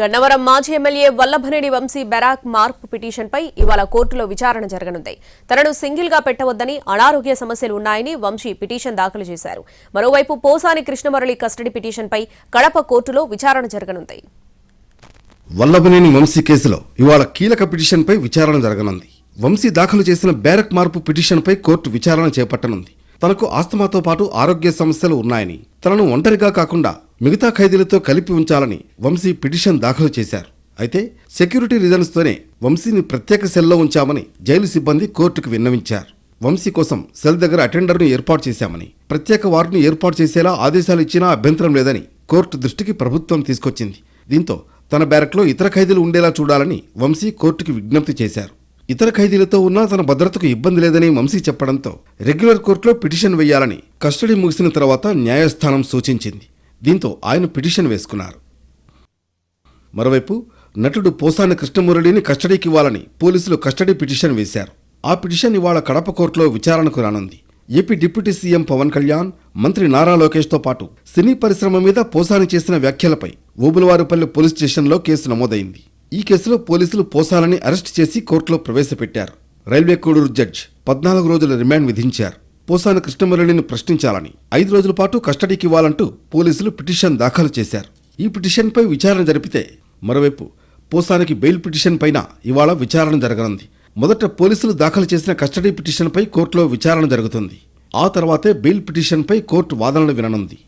గన్నవరం మాజీ MLA Vallabhaneni Vamsi barrack మార్పు పిటిషన్పై ఇవాళ కోర్టులో విచారణ జరగనుంది. తనను సింగిల్గా పెట్టవద్దని అనారోగ్య సమస్యలు ఉన్నాయని వంశీ పిటిషన్ దాఖలు చేశారు. మరోవైపు పోసాని కృష్ణమురళి కస్టడీ పిటిషన్పై కడప కోర్టులో విచారణ జరగనుంది. వల్లభనేని వంశీ కేసులో ఇవాళ కీలక పిటిషన్పై విచారణ జరగనుంది. వంశీ దాఖలు చేసిన బ్యారక్ మార్పు పిటిషన్పై కోర్టు విచారణ చేపట్టనుంది. తనకు ఆస్తమాతో పాటు ఆరోగ్య సమస్యలు ఉన్నాయని తనను ఒంటరిగా కాకుండా మిగతా ఖైదీలతో కలిపి ఉంచాలని వంశీ పిటిషన్ దాఖలు చేశారు. అయితే సెక్యూరిటీ రీజన్స్తోనే వంశీని ప్రత్యేక సెల్లో ఉంచామని జైలు సిబ్బంది కోర్టుకు విన్నవించారు. వంశీ కోసం సెల్ దగ్గర అటెండర్ను ఏర్పాటు చేశామని ప్రత్యేక వార్డును ఏర్పాటు చేసేలా ఆదేశాలు ఇచ్చినా అభ్యంతరం లేదని కోర్టు దృష్టికి ప్రభుత్వం తీసుకొచ్చింది. దీంతో తన బ్యారక్లో ఇతర ఖైదీలు ఉండేలా చూడాలని వంశీ కోర్టుకి విజ్ఞప్తి చేశారు. ఇతర ఖైదీలతో ఉన్నా తన భద్రతకు ఇబ్బంది లేదని వంశీ చెప్పడంతో రెగ్యులర్ కోర్టులో పిటిషన్ వేయాలని కస్టడీ ముగిసిన తర్వాత న్యాయస్థానం సూచించింది. దీంతో ఆయన పిటిషన్ వేసుకున్నారు. మరోవైపు నటుడు పోసాని కృష్ణమురళిని కస్టడీకి ఇవ్వాలని పోలీసులు కస్టడీ పిటిషన్ వేశారు. ఆ పిటిషన్ ఇవాళ కడప కోర్టులో విచారణకు రానుంది. AP deputy CM Pawan Kalyan మంత్రి నారా లోకేష్తో పాటు సినీ పరిశ్రమ మీద పోసాని చేసిన వ్యాఖ్యలపై ఊబులవారిపల్లి పోలీస్ స్టేషన్లో కేసు నమోదైంది. ఈ కేసులో పోలీసులు పోసాలని అరెస్ట్ చేసి కోర్టులో ప్రవేశపెట్టారు. రైల్వే కోడూరు జడ్జ్ పద్నాలుగు రోజుల రిమాండ్ విధించారు. పోసాని కృష్ణమురళిని ప్రశ్నించాలని. ఐదు రోజుల పాటు కస్టడీకి ఇవ్వాలంటూ పోలీసులు పిటిషన్ దాఖలు చేశారు. ఈ పిటిషన్పై విచారణ జరిపితే మరోవైపు పోసానికి బెయిల్ పిటిషన్ పైన ఇవాళ విచారణ జరగనుంది. మొదట పోలీసులు దాఖలు చేసిన కస్టడీ పిటిషన్పై కోర్టులో విచారణ జరుగుతుంది. ఆ తర్వాతే బెయిల్ పిటిషన్పై కోర్టు వాదనలు విననుంది.